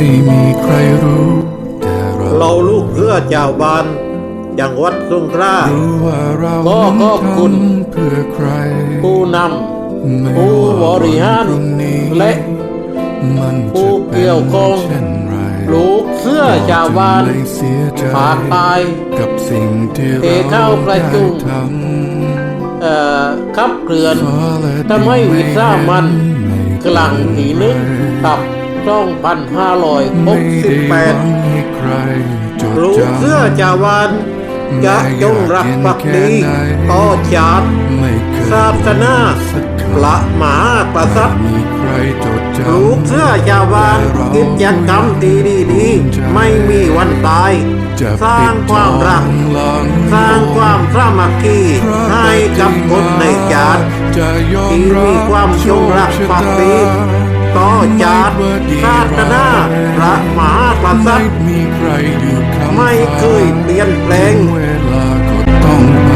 ไม่มีใครรู้ แต่เราเราลูกเพื่อเจ้าบ้านอย่างวัดสงกล้า รู้ว่าเราก็ขอบคุณเพื่อใครผู้นำผู้บริหารและมันผู้เกี่ยวข้องลูกเพื่อเจ้าบ้านเรจึไม่เผากตาย กับสิ่งที่เข้าประจุ ได้ทเอ่อขับเกลื่อนำฟ้าและดินทำให้วิสามันกลางผีนึงตับ 2568รจดลูกจำเสื้อชาวบ้านจะจงรักภักดีต่อชาติไม่เคยศาสนาสักคพระมหากษัตริย์มีใครจดจำลูกเสื้อชาวบ้านกิจกรรมดีดีๆไม่มีวันตาย สร้างความรัก สร้างความสามัคคีให้กับคนในชาติที่มีความจงรักภักดี ตอชาติศาสนาพระมหากษัตริย์ไม่มีใครอยู่คำไม่เคยเปลี่ยนแปลงเวลาก็ต้องไป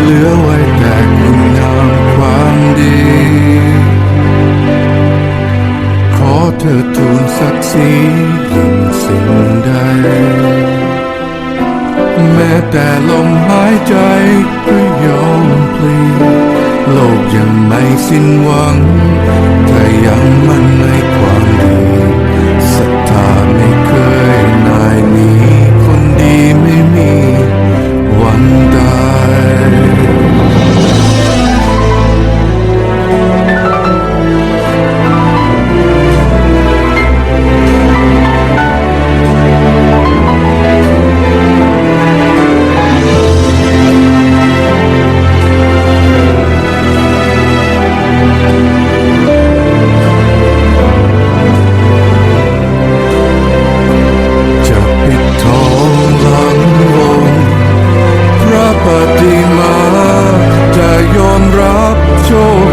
เหลือไว้แต่คุณงามความดี ขอเธอทูลศักดิ์ศรียิ่งสิ่งใด แม้แต่ลมหายใจก็ยอมพลี ลกยังไม่สิ้นหวังถ้ายังมันในความ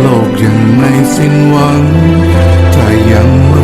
โลกยังไม่สิ้นหวัง ถ้ายังมั่นในความ